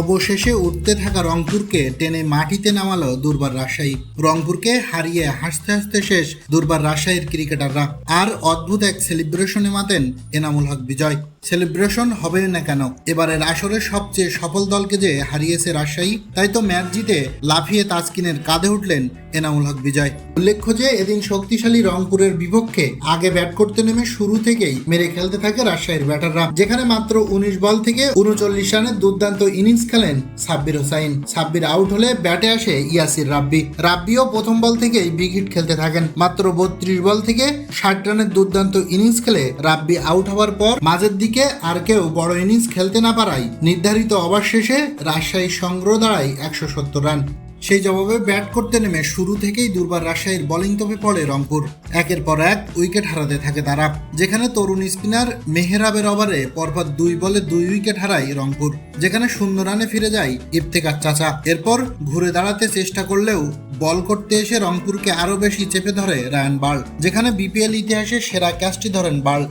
অবশেষে উঠতে থাকা রংপুরকে টেনে মাটিতে নামালো দুর্বার রাজশাহী। রংপুরকে হারিয়ে হাসতে হাসতে শেষ দুর্বার রাজশাহীর ক্রিকেটাররা। আর অদ্ভুত এক সেলিব্রেশনে মাতেন এনামুল হক বিজয়। সেলিব্রেশন হবে না কেন? এবারের আসরের সবচেয়ে সফল দলকে যে হারিয়েছে রাজশাহী, তাই তো ম্যাচ জিতে লাফিয়ে তাসকিনের কাঁধে উঠলেন এনামুল হক বিজয়। উল্লেখ্য যে, এদিন শক্তিশালী রংপুরের বিপক্ষে আগে ব্যাট করতে নেমে শুরু থেকেই মেরে খেলতে থাকে রাজশাহীর ব্যাটাররা। যেখানে মাত্র উনিশ বল থেকে উনচল্লিশ রানের দুর্দান্ত ইনিংস খেলেন সাব্বির হোসাইন। সাব্বির আউট হলে ব্যাটে আসে ইয়াসির রাব্বি। রাব্বিও প্রথম বল থেকেই বিগ হিট খেলতে থাকেন। মাত্র বত্রিশ বল থেকে ষাট রানের দুর্দান্ত ইনিংস খেলে রাব্বি আউট হওয়ার পর মাঝের দিকে আর কেউ বড় ইনিংস খেলতে না পারায় নির্ধারিত ওভার শেষে রাজশাহী সংগ্রহ দাঁড়ায় একশো সত্তর রান। সেই জবাবে ব্যাট করতে নেমে শুরু থেকেই দুর্বার রাজশাহীর বোলিং তোপে পড়ে রংপুর। একের পর এক উইকেট হারাতে থাকে তারা, যেখানে তরুণ স্পিনার মেহরাবের ওভারে পরপর দুই বলে দুই উইকেট হারায় রংপুর, যেখানে শূন্য রানে ফিরে যায় ইফতেকার চাচা। এরপর ঘুরে দাঁড়াতে চেষ্টা করলেও বল করতে এসে রংপুরকে আরও বেশি চেপে ধরে রায়ান বার্ল, যেখানে বিপিএল ইতিহাসে সেরা ক্যাচটি ধরেন বার্ল।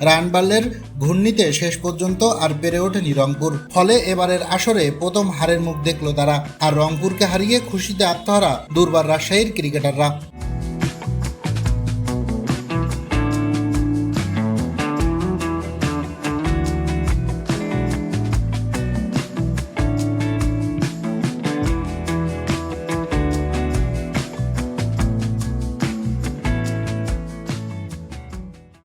রানবাল্লের ঘূর্ণিতে শেষ পর্যন্ত আর পেরে ওঠেনি রংপুর। ফলে এবারের আসরে প্রথম হারের মুখ দেখল তারা, আর রংপুরকে হারিয়ে খুশিতে আত্মহারা দুর্বার রাজশাহীর ক্রিকেটাররা।